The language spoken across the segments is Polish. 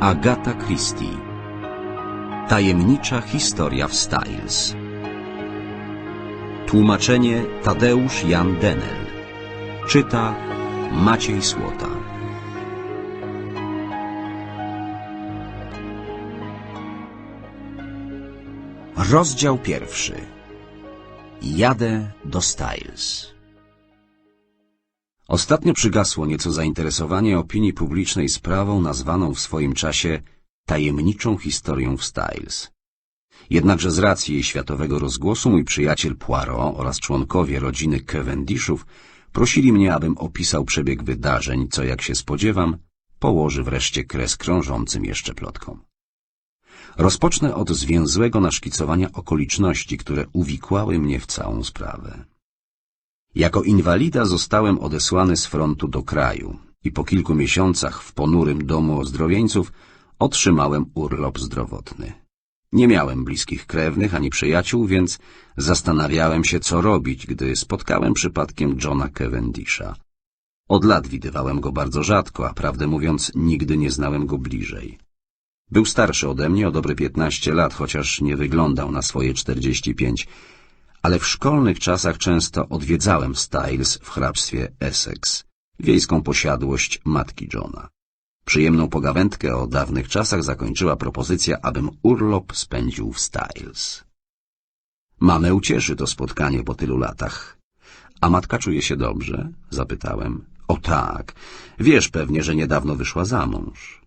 Agata Christie. Tajemnicza historia w Styles. Tłumaczenie Tadeusz Jan Denel. Czyta Maciej Słota. Rozdział pierwszy. Jadę do Styles Ostatnio przygasło nieco zainteresowanie opinii publicznej sprawą nazwaną w swoim czasie tajemniczą historią w Styles. Jednakże z racji jej światowego rozgłosu mój przyjaciel Poirot oraz członkowie rodziny Cavendishów prosili mnie, abym opisał przebieg wydarzeń, co jak się spodziewam, położy wreszcie kres krążącym jeszcze plotkom. Rozpocznę od zwięzłego naszkicowania okoliczności, które uwikłały mnie w całą sprawę. Jako inwalida zostałem odesłany z frontu do kraju i po kilku miesiącach w ponurym domu ozdrowieńców otrzymałem urlop zdrowotny. Nie miałem bliskich krewnych ani przyjaciół, więc zastanawiałem się, co robić, gdy spotkałem przypadkiem Johna Cavendisha. Od lat widywałem go bardzo rzadko, a prawdę mówiąc nigdy nie znałem go bliżej. Był starszy ode mnie o dobre piętnaście lat, chociaż nie wyglądał na swoje czterdzieści pięć, ale w szkolnych czasach często odwiedzałem Styles w hrabstwie Essex, wiejską posiadłość matki Johna. Przyjemną pogawędkę o dawnych czasach zakończyła propozycja, abym urlop spędził w Styles. Mamę ucieszy to spotkanie po tylu latach. A matka czuje się dobrze? Zapytałem. O tak, wiesz pewnie, że niedawno wyszła za mąż.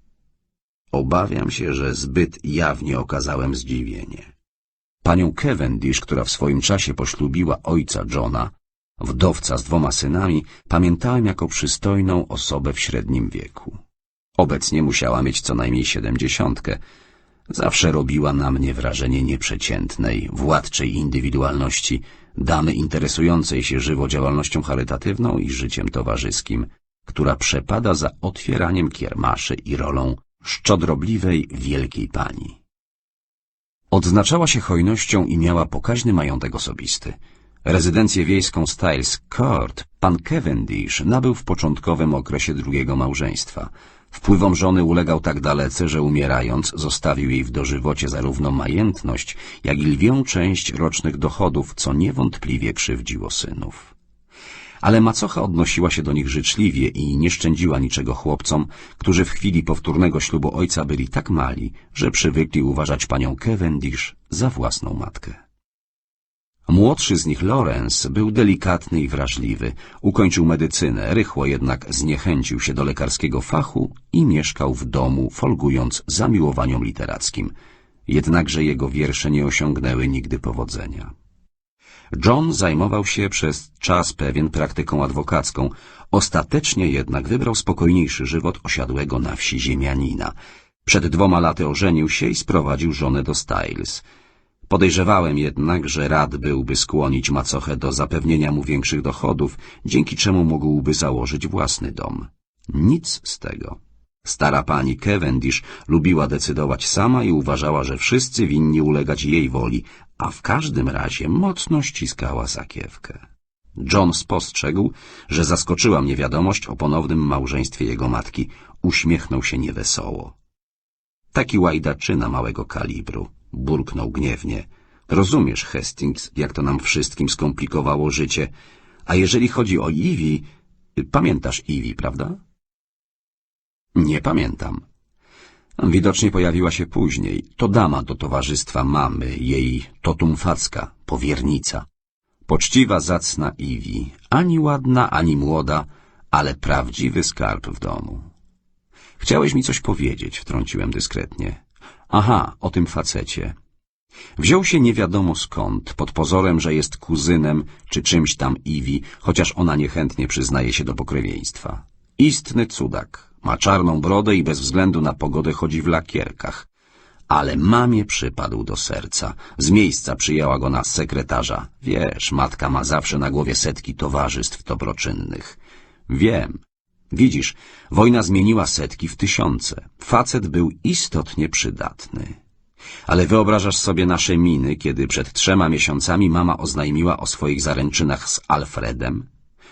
Obawiam się, że zbyt jawnie okazałem zdziwienie. Panią Cavendish, która w swoim czasie poślubiła ojca Johna, wdowca z dwoma synami, pamiętałem jako przystojną osobę w średnim wieku. Obecnie musiała mieć co najmniej siedemdziesiątkę. Zawsze robiła na mnie wrażenie nieprzeciętnej, władczej indywidualności, damy interesującej się żywo działalnością charytatywną i życiem towarzyskim, która przepada za otwieraniem kiermaszy i rolą szczodrobliwej wielkiej pani. Odznaczała się hojnością i miała pokaźny majątek osobisty. Rezydencję wiejską Styles Court pan Cavendish nabył w początkowym okresie drugiego małżeństwa. Wpływom żony ulegał tak dalece, że umierając zostawił jej w dożywocie zarówno majętność, jak i lwią część rocznych dochodów, co niewątpliwie krzywdziło synów. Ale macocha odnosiła się do nich życzliwie i nie szczędziła niczego chłopcom, którzy w chwili powtórnego ślubu ojca byli tak mali, że przywykli uważać panią Cavendish za własną matkę. Młodszy z nich, Lawrence, był delikatny i wrażliwy. Ukończył medycynę, rychło jednak zniechęcił się do lekarskiego fachu i mieszkał w domu, folgując zamiłowaniom literackim. Jednakże jego wiersze nie osiągnęły nigdy powodzenia. John zajmował się przez czas pewien praktyką adwokacką, ostatecznie jednak wybrał spokojniejszy żywot osiadłego na wsi ziemianina. Przed dwoma laty ożenił się i sprowadził żonę do Styles. Podejrzewałem jednak, że rad byłby skłonić macochę do zapewnienia mu większych dochodów, dzięki czemu mógłby założyć własny dom. Nic z tego. Stara pani Cavendish lubiła decydować sama i uważała, że wszyscy winni ulegać jej woli, a w każdym razie mocno ściskała sakiewkę. John spostrzegł, że zaskoczyła mnie wiadomość o ponownym małżeństwie jego matki. Uśmiechnął się niewesoło. Taki łajdaczyna małego kalibru, burknął gniewnie. Rozumiesz, Hastings, jak to nam wszystkim skomplikowało życie. A jeżeli chodzi o Ivy, pamiętasz Ivy, prawda? Nie pamiętam. Widocznie pojawiła się później. To dama do towarzystwa mamy, jej totum facka, powiernica. Poczciwa, zacna Iwi, ani ładna, ani młoda, ale prawdziwy skarb w domu. Chciałeś mi coś powiedzieć, wtrąciłem dyskretnie. Aha, o tym facecie. Wziął się nie wiadomo skąd, pod pozorem, że jest kuzynem czy czymś tam Iwi, chociaż ona niechętnie przyznaje się do pokrewieństwa. Istny cudak. Ma czarną brodę i bez względu na pogodę chodzi w lakierkach. Ale mamie przypadł do serca. Z miejsca przyjęła go na sekretarza. Wiesz, matka ma zawsze na głowie setki towarzystw dobroczynnych. Wiem. Widzisz, wojna zmieniła setki w tysiące. Facet był istotnie przydatny. Ale wyobrażasz sobie nasze miny, kiedy przed trzema miesiącami mama oznajmiła o swoich zaręczynach z Alfredem?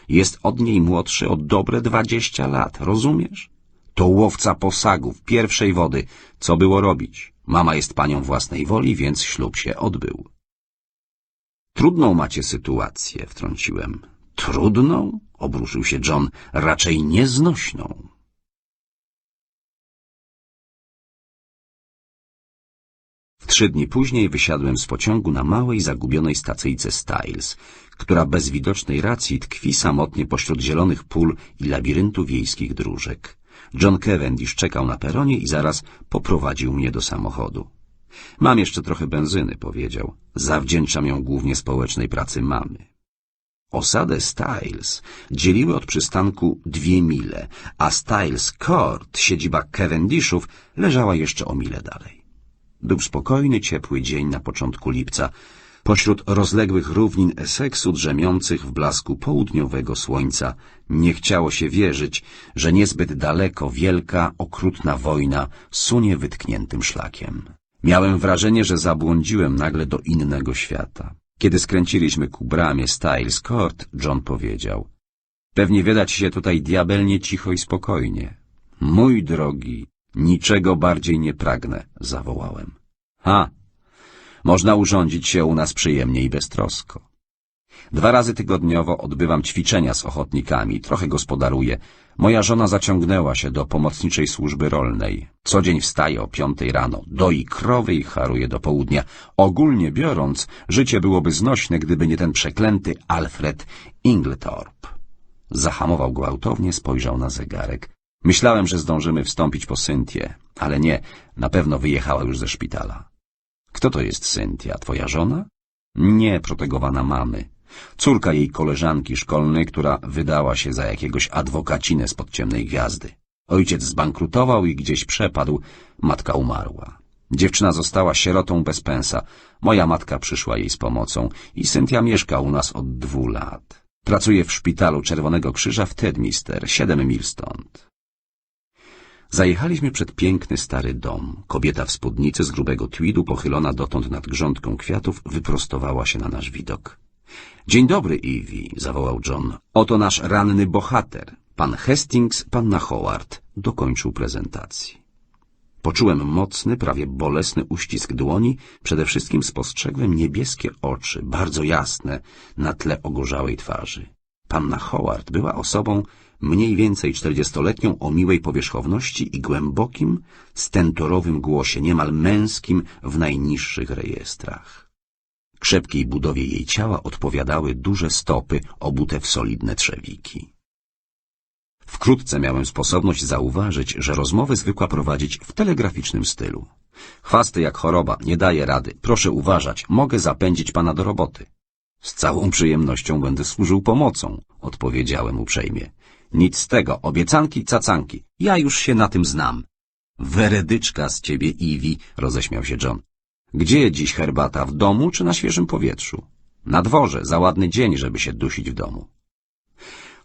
Jest od niej młodszy o dobre dwadzieścia lat, rozumiesz? To łowca posagów, pierwszej wody. Co było robić? Mama jest panią własnej woli, więc ślub się odbył. Trudną macie sytuację, wtrąciłem. Trudną? Obruszył się John. Raczej nieznośną. W trzy dni później wysiadłem z pociągu na małej, zagubionej stacyjce Styles, która bez widocznej racji tkwi samotnie pośród zielonych pól i labiryntu wiejskich dróżek. John Cavendish czekał na peronie i zaraz poprowadził mnie do samochodu. Mam jeszcze trochę benzyny, powiedział. Zawdzięczam ją głównie społecznej pracy mamy. Osadę Styles dzieliły od przystanku dwie mile, a Styles Court, siedziba Cavendishów, leżała jeszcze o milę dalej. Był spokojny, ciepły dzień na początku lipca, pośród rozległych równin Essexu drzemiących w blasku południowego słońca. Nie chciało się wierzyć, że niezbyt daleko wielka, okrutna wojna sunie wytkniętym szlakiem. Miałem wrażenie, że zabłądziłem nagle do innego świata. Kiedy skręciliśmy ku bramie Styles Court, John powiedział Pewnie wydać się tutaj diabelnie cicho i spokojnie. Mój drogi, niczego bardziej nie pragnę, zawołałem. Ha! Można urządzić się u nas przyjemnie i beztrosko. Dwa razy tygodniowo odbywam ćwiczenia z ochotnikami, trochę gospodaruję. Moja żona zaciągnęła się do pomocniczej służby rolnej. Co dzień wstaje o piątej rano, doi krowy i haruje do południa. Ogólnie biorąc, życie byłoby znośne, gdyby nie ten przeklęty Alfred Inglethorpe. Zahamował gwałtownie, spojrzał na zegarek. Myślałem, że zdążymy wstąpić po Cynthię, ale nie, na pewno wyjechała już ze szpitala. Kto to jest Cynthia, twoja żona? Nie, protegowana mamy. Córka jej koleżanki szkolnej, która wydała się za jakiegoś adwokacinę spod ciemnej gwiazdy. Ojciec zbankrutował i gdzieś przepadł, matka umarła. Dziewczyna została sierotą bez pensa. Moja matka przyszła jej z pomocą i Cynthia mieszka u nas od dwóch lat. Pracuje w szpitalu Czerwonego Krzyża w Tedmister, siedem mil stąd. Zajechaliśmy przed piękny stary dom. Kobieta w spódnicy z grubego tweedu, pochylona dotąd nad grządką kwiatów, wyprostowała się na nasz widok. Dzień dobry, Evie, zawołał John. Oto nasz ranny bohater. Pan Hastings, panna Howard. Dokończył prezentacji. Poczułem mocny, prawie bolesny uścisk dłoni, przede wszystkim spostrzegłem niebieskie oczy, bardzo jasne, na tle ogorzałej twarzy. Panna Howard była osobą mniej więcej czterdziestoletnią o miłej powierzchowności i głębokim, stentorowym głosie, niemal męskim w najniższych rejestrach. Krzepkiej budowie jej ciała odpowiadały duże stopy obute w solidne trzewiki. Wkrótce miałem sposobność zauważyć, że rozmowy zwykła prowadzić w telegraficznym stylu. Chwasty jak choroba, nie daje rady. Proszę uważać, mogę zapędzić pana do roboty. Z całą przyjemnością będę służył pomocą, odpowiedziałem uprzejmie. Nic z tego, obiecanki, cacanki. Ja już się na tym znam. Weredyczka z ciebie, Iwi, roześmiał się John. Gdzie dziś herbata, w domu czy na świeżym powietrzu? Na dworze, za ładny dzień, żeby się dusić w domu.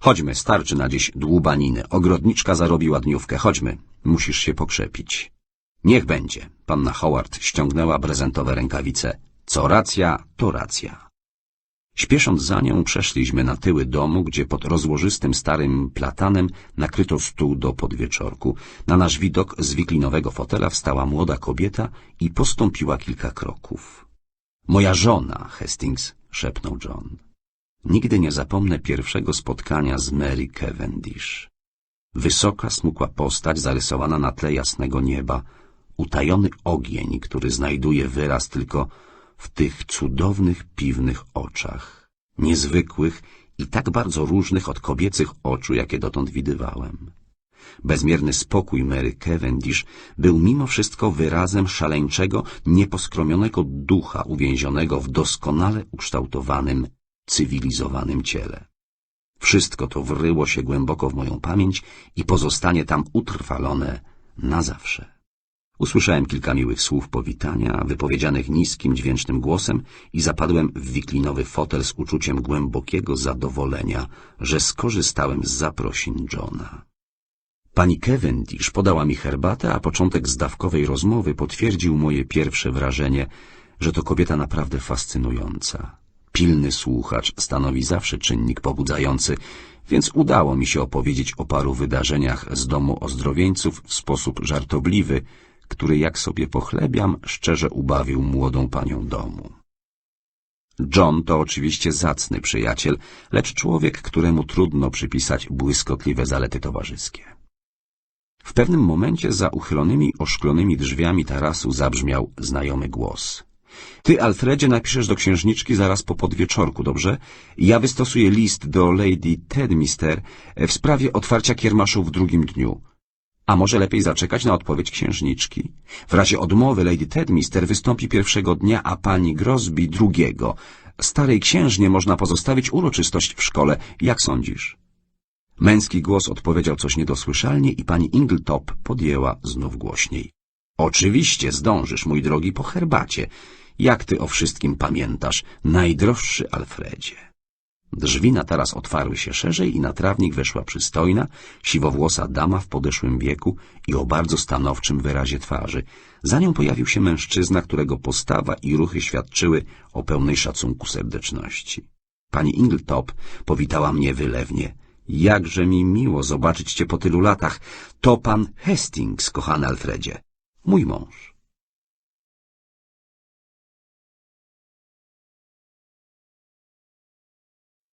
Chodźmy, starczy na dziś dłubaniny. Ogrodniczka zarobi ładniówkę. Chodźmy, musisz się pokrzepić. Niech będzie. Panna Howard ściągnęła prezentowe rękawice. Co racja, to racja. Śpiesząc za nią, przeszliśmy na tyły domu, gdzie pod rozłożystym starym platanem nakryto stół do podwieczorku. Na nasz widok z wiklinowego fotela wstała młoda kobieta i postąpiła kilka kroków. Moja żona, Hastings, szepnął John. Nigdy nie zapomnę pierwszego spotkania z Mary Cavendish. Wysoka, smukła postać zarysowana na tle jasnego nieba, utajony ogień, który znajduje wyraz tylko w tych cudownych piwnych oczach, niezwykłych i tak bardzo różnych od kobiecych oczu, jakie dotąd widywałem. Bezmierny spokój Mary Cavendish był mimo wszystko wyrazem szaleńczego, nieposkromionego ducha uwięzionego w doskonale ukształtowanym, cywilizowanym ciele. Wszystko to wryło się głęboko w moją pamięć i pozostanie tam utrwalone na zawsze. Usłyszałem kilka miłych słów powitania, wypowiedzianych niskim, dźwięcznym głosem i zapadłem w wiklinowy fotel z uczuciem głębokiego zadowolenia, że skorzystałem z zaprosin Johna. Pani Cavendish podała mi herbatę, a początek zdawkowej rozmowy potwierdził moje pierwsze wrażenie, że to kobieta naprawdę fascynująca. Pilny słuchacz stanowi zawsze czynnik pobudzający, więc udało mi się opowiedzieć o paru wydarzeniach z domu ozdrowieńców w sposób żartobliwy, który, jak sobie pochlebiam, szczerze ubawił młodą panią domu. John to oczywiście zacny przyjaciel, lecz człowiek, któremu trudno przypisać błyskotliwe zalety towarzyskie. W pewnym momencie za uchylonymi oszklonymi drzwiami tarasu zabrzmiał znajomy głos. Ty, Alfredzie, napiszesz do księżniczki zaraz po podwieczorku, dobrze? Ja wystosuję list do Lady Tedmister w sprawie otwarcia kiermaszu w drugim dniu. A może lepiej zaczekać na odpowiedź księżniczki? W razie odmowy Lady Tedmister wystąpi pierwszego dnia, a pani Grosby drugiego. Starej księżnie można pozostawić uroczystość w szkole. Jak sądzisz? Męski głos odpowiedział coś niedosłyszalnie i pani Ingletop podjęła znów głośniej. Oczywiście zdążysz, mój drogi, po herbacie. Jak ty o wszystkim pamiętasz, najdroższy Alfredzie? Drzwi na taras otwarły się szerzej i na trawnik weszła przystojna, siwowłosa dama w podeszłym wieku i o bardzo stanowczym wyrazie twarzy. Za nią pojawił się mężczyzna, którego postawa i ruchy świadczyły o pełnej szacunku serdeczności. Pani Ingletop powitała mnie wylewnie. Jakże mi miło zobaczyć cię po tylu latach. To pan Hastings, kochany Alfredzie. Mój mąż.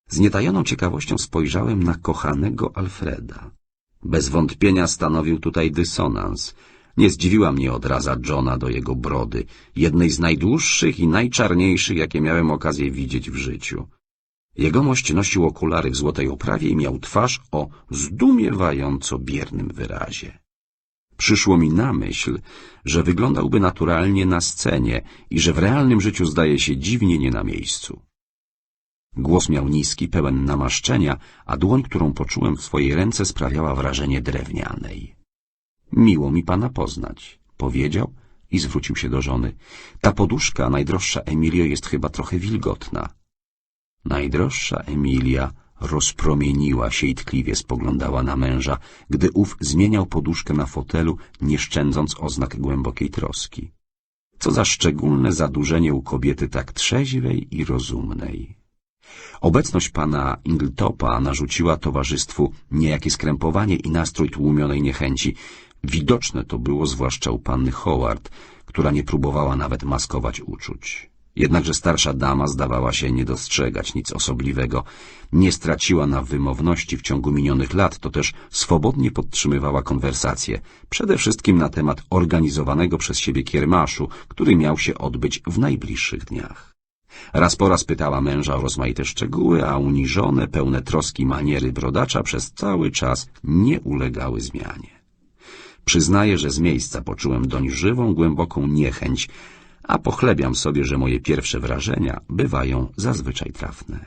Z nietajoną ciekawością spojrzałem na kochanego Alfreda. Bez wątpienia stanowił tutaj dysonans. Nie zdziwiła mnie odraza Johna do jego brody, jednej z najdłuższych i najczarniejszych, jakie miałem okazję widzieć w życiu. Jegomość nosił okulary w złotej oprawie i miał twarz o zdumiewająco biernym wyrazie. Przyszło mi na myśl, że wyglądałby naturalnie na scenie i że w realnym życiu zdaje się dziwnie nie na miejscu. Głos miał niski, pełen namaszczenia, a dłoń, którą poczułem w swojej ręce, sprawiała wrażenie drewnianej. Miło mi pana poznać, powiedział i zwrócił się do żony. Ta poduszka, najdroższa Emilio, jest chyba trochę wilgotna. Najdroższa Emilia rozpromieniła się i tkliwie spoglądała na męża, gdy ów zmieniał poduszkę na fotelu, nie szczędząc oznak głębokiej troski. Co za szczególne zadłużenie u kobiety tak trzeźwej i rozumnej. Obecność pana Ingletopa narzuciła towarzystwu niejakie skrępowanie i nastrój tłumionej niechęci. Widoczne to było zwłaszcza u panny Howard, która nie próbowała nawet maskować uczuć. Jednakże starsza dama zdawała się nie dostrzegać nic osobliwego. Nie straciła na wymowności w ciągu minionych lat, to też swobodnie podtrzymywała konwersację, przede wszystkim na temat organizowanego przez siebie kiermaszu, który miał się odbyć w najbliższych dniach. Raz po raz pytała męża o rozmaite szczegóły, a uniżone, pełne troski maniery brodacza przez cały czas nie ulegały zmianie. Przyznaję, że z miejsca poczułem doń żywą, głęboką niechęć, a pochlebiam sobie, że moje pierwsze wrażenia bywają zazwyczaj trafne.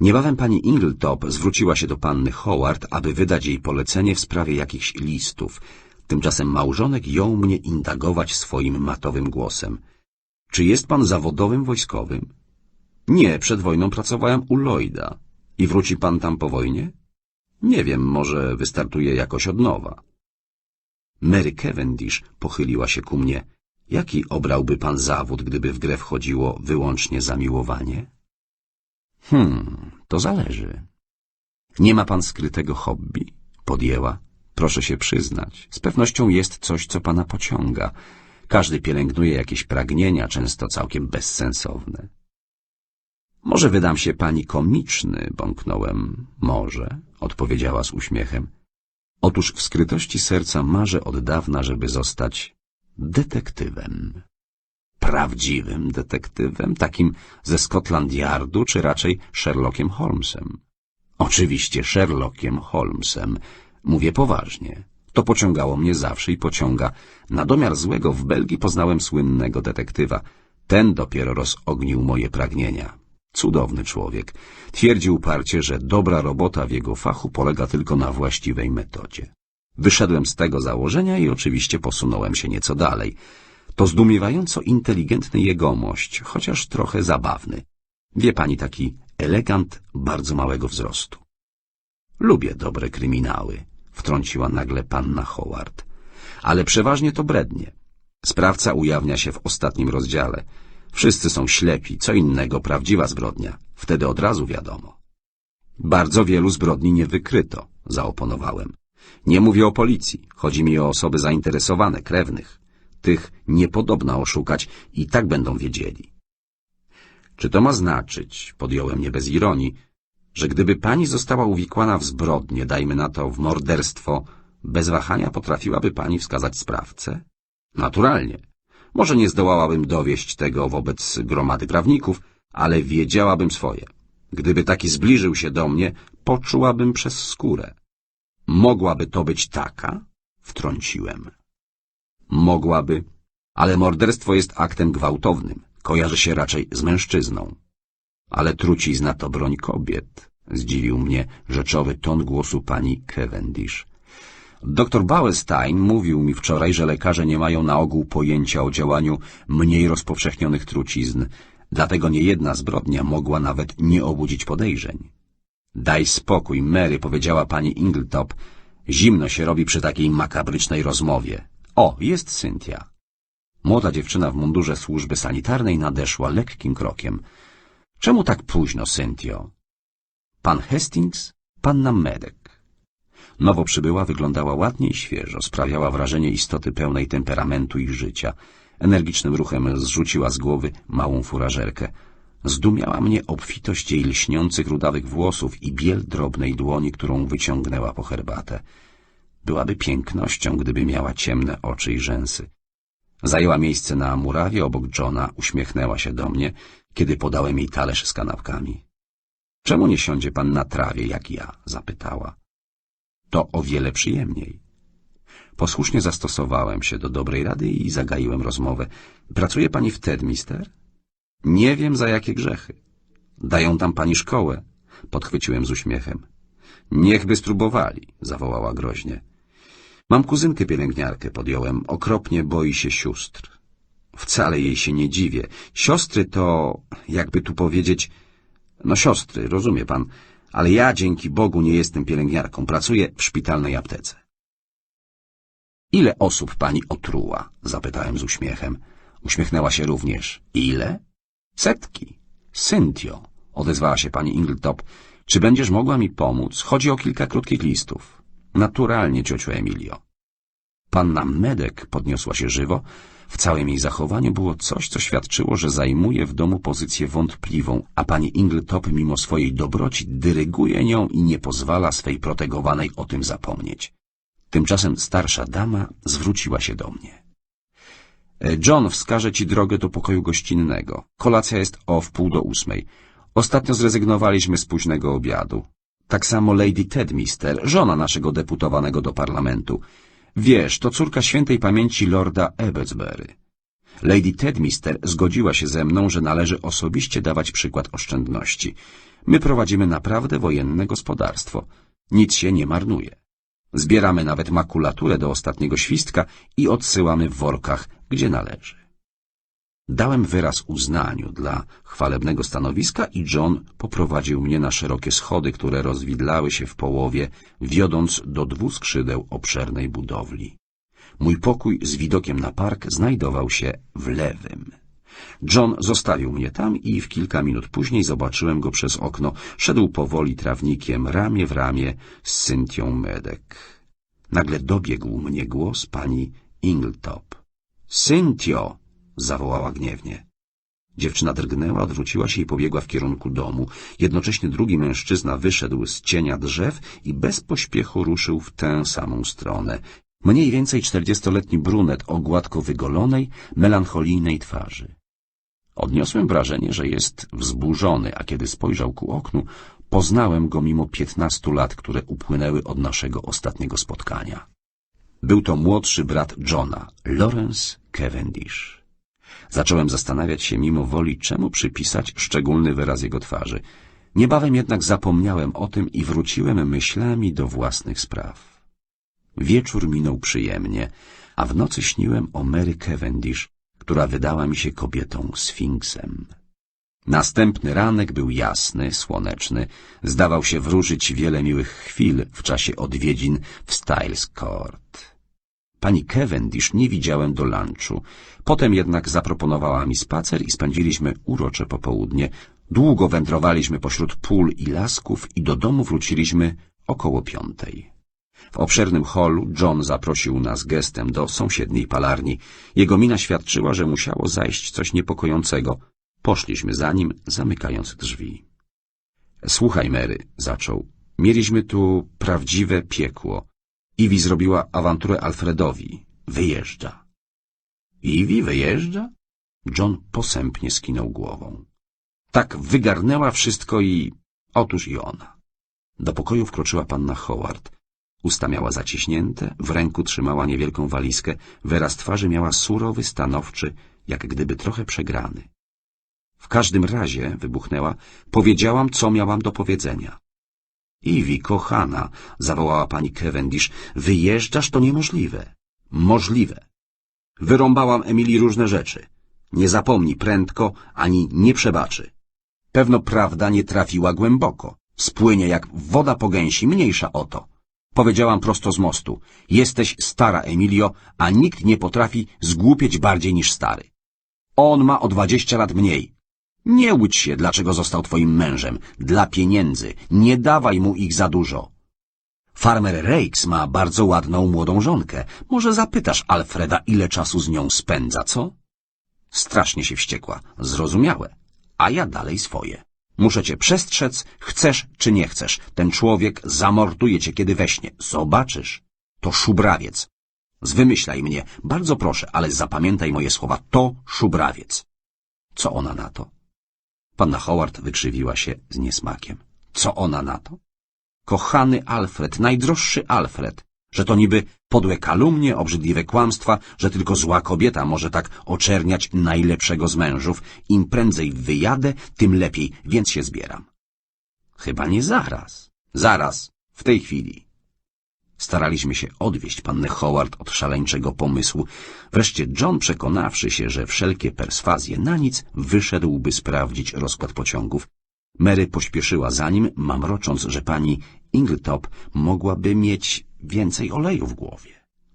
Niebawem pani Ingletop zwróciła się do panny Howard, aby wydać jej polecenie w sprawie jakichś listów. Tymczasem małżonek jął mnie indagować swoim matowym głosem. Czy jest pan zawodowym wojskowym? Nie, przed wojną pracowałem u Lloyda. I wróci pan tam po wojnie? Nie wiem, może wystartuje jakoś od nowa. Mary Cavendish pochyliła się ku mnie. Jaki obrałby pan zawód, gdyby w grę wchodziło wyłącznie zamiłowanie? Hmm, to zależy. Nie ma pan skrytego hobby? Podjęła. Proszę się przyznać. Z pewnością jest coś, co pana pociąga. Każdy pielęgnuje jakieś pragnienia, często całkiem bezsensowne. Może wydam się pani komiczny, bąknąłem. Może, odpowiedziała z uśmiechem. Otóż w skrytości serca marzę od dawna, żeby zostać detektywem. Prawdziwym detektywem, takim ze Scotland Yardu, czy raczej Sherlockiem Holmesem. Oczywiście Sherlockiem Holmesem. Mówię poważnie. To pociągało mnie zawsze i pociąga. Na domiar złego w Belgii poznałem słynnego detektywa. Ten dopiero rozognił moje pragnienia. Cudowny człowiek. Twierdził uparcie, że dobra robota w jego fachu polega tylko na właściwej metodzie. Wyszedłem z tego założenia i oczywiście posunąłem się nieco dalej. To zdumiewająco inteligentny jegomość, chociaż trochę zabawny. Wie pani, taki elegant bardzo małego wzrostu. Lubię dobre kryminały, wtrąciła nagle panna Howard. Ale przeważnie to brednie. Sprawca ujawnia się w ostatnim rozdziale. Wszyscy są ślepi, co innego prawdziwa zbrodnia. Wtedy od razu wiadomo. Bardzo wielu zbrodni nie wykryto, zaoponowałem. Nie mówię o policji, chodzi mi o osoby zainteresowane, krewnych. Tych nie podobno oszukać i tak będą wiedzieli. Czy to ma znaczyć, podjąłem nie bez ironii, że gdyby pani została uwikłana w zbrodnię, dajmy na to w morderstwo, bez wahania potrafiłaby pani wskazać sprawcę? Naturalnie. Może nie zdołałabym dowieść tego wobec gromady prawników, ale wiedziałabym swoje. Gdyby taki zbliżył się do mnie, poczułabym przez skórę. Mogłaby to być taka? Wtrąciłem. Mogłaby, ale morderstwo jest aktem gwałtownym. Kojarzy się raczej z mężczyzną. Ale trucizna to broń kobiet. Zdziwił mnie rzeczowy ton głosu pani Cavendish. Doktor Bauerstein mówił mi wczoraj, że lekarze nie mają na ogół pojęcia o działaniu mniej rozpowszechnionych trucizn, dlatego niejedna zbrodnia mogła nawet nie obudzić podejrzeń. Daj spokój, Mary, powiedziała pani Ingletop. Zimno się robi przy takiej makabrycznej rozmowie. O, jest Cynthia. Młoda dziewczyna w mundurze służby sanitarnej nadeszła lekkim krokiem. Czemu tak późno, Cynthio? Pan Hastings, panna Medek. Nowo przybyła wyglądała ładnie i świeżo, sprawiała wrażenie istoty pełnej temperamentu i życia. Energicznym ruchem zrzuciła z głowy małą furażerkę. Zdumiała mnie obfitość jej lśniących rudawych włosów i biel drobnej dłoni, którą wyciągnęła po herbatę. Byłaby pięknością, gdyby miała ciemne oczy i rzęsy. Zajęła miejsce na murawie obok Johna, uśmiechnęła się do mnie, kiedy podałem jej talerz z kanapkami. Czemu nie siądzie pan na trawie, jak ja? zapytała. To o wiele przyjemniej. Posłusznie zastosowałem się do dobrej rady i zagaiłem rozmowę. Pracuje pani w Tedmister? Nie wiem za jakie grzechy. Dają tam pani szkołę, podchwyciłem z uśmiechem. Niechby spróbowali, zawołała groźnie. Mam kuzynkę pielęgniarkę, podjąłem. Okropnie boi się sióstr. Wcale jej się nie dziwię. Siostry to, jakby tu powiedzieć, no siostry, rozumie pan, ale ja dzięki Bogu nie jestem pielęgniarką. Pracuję w szpitalnej aptece. Ile osób pani otruła? zapytałem z uśmiechem. Uśmiechnęła się również. Ile? Setki. Cynthio, odezwała się pani Ingletop. Czy będziesz mogła mi pomóc? Chodzi o kilka krótkich listów. Naturalnie, ciociu Emilio. Panna Medek podniosła się żywo. W całym jej zachowaniu było coś, co świadczyło, że zajmuje w domu pozycję wątpliwą, a pani Ingletop mimo swojej dobroci dyryguje nią i nie pozwala swej protegowanej o tym zapomnieć. Tymczasem starsza dama zwróciła się do mnie. E, John wskaże ci drogę do pokoju gościnnego. Kolacja jest o wpół do ósmej. Ostatnio zrezygnowaliśmy z późnego obiadu. Tak samo Lady Tedmister, żona naszego deputowanego do parlamentu. Wiesz, to córka świętej pamięci lorda Ebetsbury. Lady Tedmister zgodziła się ze mną, że należy osobiście dawać przykład oszczędności. My prowadzimy naprawdę wojenne gospodarstwo. Nic się nie marnuje. Zbieramy nawet makulaturę do ostatniego świstka i odsyłamy w workach, gdzie należy. Dałem wyraz uznaniu dla chwalebnego stanowiska i John poprowadził mnie na szerokie schody, które rozwidlały się w połowie, wiodąc do dwóch skrzydeł obszernej budowli. Mój pokój z widokiem na park znajdował się w lewym. John zostawił mnie tam i w kilka minut później zobaczyłem go przez okno. Szedł powoli trawnikiem, ramię w ramię z Cynthią Medek. Nagle dobiegł mnie głos pani Ingletop. — Cynthio! Zawołała gniewnie. Dziewczyna drgnęła, odwróciła się i pobiegła w kierunku domu. Jednocześnie drugi mężczyzna wyszedł z cienia drzew i bez pośpiechu ruszył w tę samą stronę. Mniej więcej czterdziestoletni brunet o gładko wygolonej, melancholijnej twarzy. Odniosłem wrażenie, że jest wzburzony, a kiedy spojrzał ku oknu, poznałem go mimo piętnastu lat, które upłynęły od naszego ostatniego spotkania. Był to młodszy brat Johna, Lawrence Cavendish. Zacząłem zastanawiać się mimo woli, czemu przypisać szczególny wyraz jego twarzy. Niebawem jednak zapomniałem o tym i wróciłem myślami do własnych spraw. Wieczór minął przyjemnie, a w nocy śniłem o Mary Cavendish, która wydała mi się kobietą sfinksem. Następny ranek był jasny, słoneczny, zdawał się wróżyć wiele miłych chwil w czasie odwiedzin w Styles Court. Pani Cavendish nie widziałem do lunchu. Potem jednak zaproponowała mi spacer i spędziliśmy urocze popołudnie. Długo wędrowaliśmy pośród pól i lasków i do domu wróciliśmy około piątej. W obszernym holu John zaprosił nas gestem do sąsiedniej palarni. Jego mina świadczyła, że musiało zajść coś niepokojącego. Poszliśmy za nim, zamykając drzwi. Słuchaj, Mary, zaczął. Mieliśmy tu prawdziwe piekło. Iwi zrobiła awanturę Alfredowi. Wyjeżdża. Iwi wyjeżdża? John posępnie skinął głową. Tak wygarnęła wszystko i... Otóż i ona. Do pokoju wkroczyła panna Howard. Usta miała zaciśnięte, w ręku trzymała niewielką walizkę, wyraz twarzy miała surowy, stanowczy, jak gdyby trochę przegrany. W każdym razie, wybuchnęła, powiedziałam, co miałam do powiedzenia. Iwi, kochana, zawołała pani Cavendish, wyjeżdżasz to niemożliwe. Możliwe. Wyrąbałam Emilii różne rzeczy. Nie zapomni prędko, ani nie przebaczy. Pewno prawda nie trafiła głęboko. Spłynie jak woda po gęsi, mniejsza o to. Powiedziałam prosto z mostu. Jesteś stara, Emilio, a nikt nie potrafi zgłupieć bardziej niż stary. On ma o dwadzieścia lat mniej. Nie łudź się, dlaczego został twoim mężem. Dla pieniędzy. Nie dawaj mu ich za dużo. Farmer Rakes ma bardzo ładną młodą żonkę. Może zapytasz Alfreda, ile czasu z nią spędza, co? Strasznie się wściekła. Zrozumiałe. A ja dalej swoje. Muszę cię przestrzec, chcesz czy nie chcesz. Ten człowiek zamorduje cię, kiedy weśnie. Zobaczysz. To szubrawiec. Zwymyślaj mnie, bardzo proszę, ale zapamiętaj moje słowa. To szubrawiec. Co ona na to? Panna Howard wykrzywiła się z niesmakiem. Co ona na to? Kochany Alfred, najdroższy Alfred, że to niby podłe kalumnie, obrzydliwe kłamstwa, że tylko zła kobieta może tak oczerniać najlepszego z mężów. Im prędzej wyjadę, tym lepiej, więc się zbieram. Chyba nie zaraz. Zaraz, w tej chwili. Staraliśmy się odwieść pannę Howard od szaleńczego pomysłu. Wreszcie John, przekonawszy się, że wszelkie perswazje na nic, wyszedłby sprawdzić rozkład pociągów. Mary pośpieszyła za nim, mamrocząc, że pani Ingletop mogłaby mieć więcej oleju w głowie.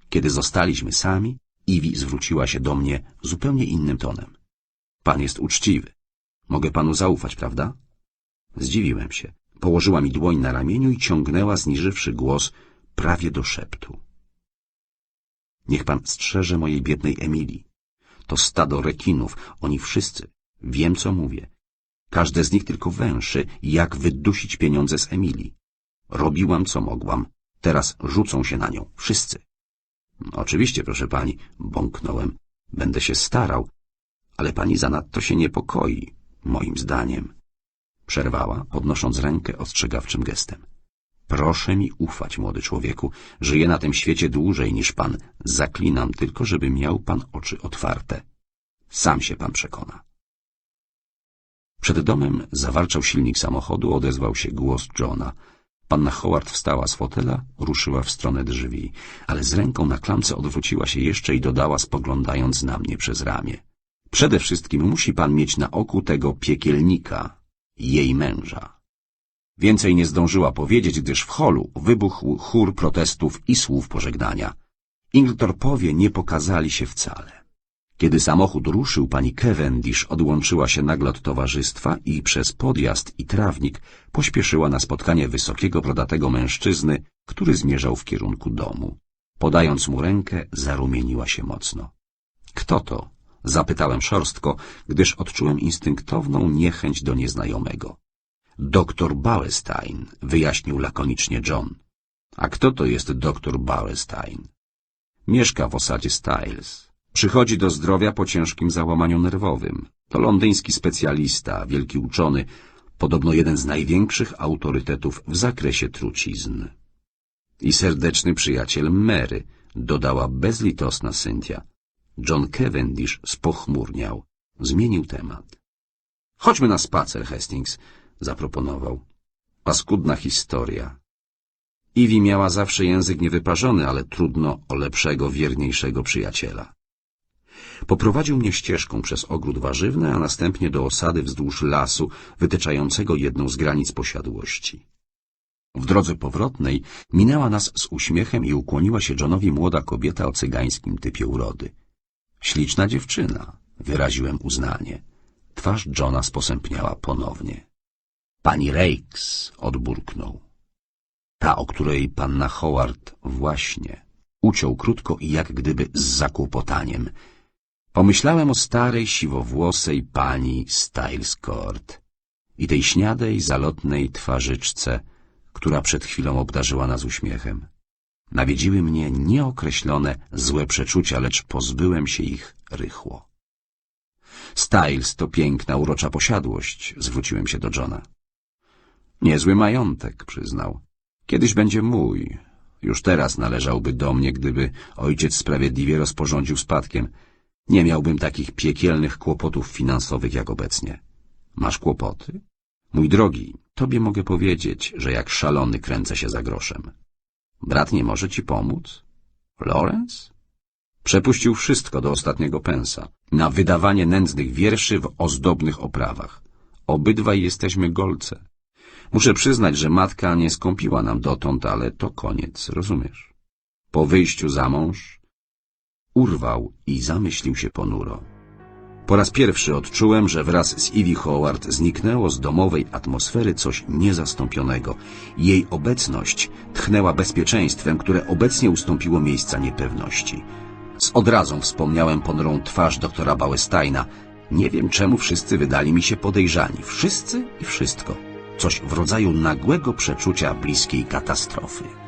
Kiedy zostaliśmy sami, Iwi zwróciła się do mnie zupełnie innym tonem. Pan jest uczciwy. Mogę panu zaufać, prawda? Zdziwiłem się. Położyła mi dłoń na ramieniu i ciągnęła, zniżywszy głos, prawie do szeptu. Niech pan strzeże mojej biednej Emilii. To stado rekinów, oni wszyscy. Wiem, co mówię. Każde z nich tylko węszy, jak wydusić pieniądze z Emilii. Robiłam, co mogłam. Teraz rzucą się na nią. Wszyscy. Oczywiście, proszę pani, bąknąłem. Będę się starał, ale pani zanadto się niepokoi, moim zdaniem. Przerwała, podnosząc rękę ostrzegawczym gestem. Proszę mi ufać, młody człowieku. Żyję na tym świecie dłużej niż pan. Zaklinam tylko, żeby miał pan oczy otwarte. Sam się pan przekona. Przed domem zawarczał silnik samochodu, odezwał się głos Johna. Panna Howard wstała z fotela, ruszyła w stronę drzwi, ale z ręką na klamce odwróciła się jeszcze i dodała, spoglądając na mnie przez ramię. Przede wszystkim musi pan mieć na oku tego piekielnika, jej męża. Więcej nie zdążyła powiedzieć, gdyż w holu wybuchł chór protestów i słów pożegnania. Ingletorpowie nie pokazali się wcale. Kiedy samochód ruszył, pani Cavendish odłączyła się nagle od towarzystwa i przez podjazd i trawnik pośpieszyła na spotkanie wysokiego, brodatego mężczyzny, który zmierzał w kierunku domu. Podając mu rękę, zarumieniła się mocno. Kto to? Zapytałem szorstko, gdyż odczułem instynktowną niechęć do nieznajomego. Doktor Bauerstein, wyjaśnił lakonicznie John. A kto to jest doktor Bauerstein? Mieszka w osadzie Styles. Przychodzi do zdrowia po ciężkim załamaniu nerwowym. To londyński specjalista, wielki uczony, podobno jeden z największych autorytetów w zakresie trucizn. I serdeczny przyjaciel Mary, dodała bezlitosna Cynthia. John Cavendish spochmurniał. Zmienił temat. Chodźmy na spacer, Hastings, zaproponował. Paskudna historia. Iwi miała zawsze język niewyparzony, ale trudno o lepszego, wierniejszego przyjaciela. Poprowadził mnie ścieżką przez ogród warzywny, a następnie do osady wzdłuż lasu, wytyczającego jedną z granic posiadłości. W drodze powrotnej minęła nas z uśmiechem i ukłoniła się Johnowi młoda kobieta o cygańskim typie urody. Śliczna dziewczyna, wyraziłem uznanie. Twarz Johna sposępniała ponownie. Pani Rakes, odburknął. Ta, o której panna Howard właśnie. Uciął krótko i jak gdyby z zakłopotaniem. Pomyślałem o starej, siwowłosej pani Styles Court i tej śniadej, zalotnej twarzyczce, która przed chwilą obdarzyła nas uśmiechem. Nawiedziły mnie nieokreślone, złe przeczucia, lecz pozbyłem się ich rychło. Styles to piękna, urocza posiadłość, zwróciłem się do Johna. Niezły majątek, przyznał. Kiedyś będzie mój. Już teraz należałby do mnie, gdyby ojciec sprawiedliwie rozporządził spadkiem. Nie miałbym takich piekielnych kłopotów finansowych jak obecnie. Masz kłopoty? Mój drogi, tobie mogę powiedzieć, że jak szalony kręcę się za groszem. Brat nie może ci pomóc? Lawrence? Przepuścił wszystko do ostatniego pensa, na wydawanie nędznych wierszy w ozdobnych oprawach. Obydwaj jesteśmy golce. Muszę przyznać, że matka nie skąpiła nam dotąd, ale to koniec, rozumiesz? Po wyjściu za mąż urwał i zamyślił się ponuro. Po raz pierwszy odczułem, że wraz z Ivy Howard zniknęło z domowej atmosfery coś niezastąpionego. Jej obecność tchnęła bezpieczeństwem, które obecnie ustąpiło miejsca niepewności. Z odrazą wspomniałem ponurą twarz doktora Bałesteina. Nie wiem, czemu wszyscy wydali mi się podejrzani. Wszyscy i wszystko. Coś w rodzaju nagłego przeczucia bliskiej katastrofy.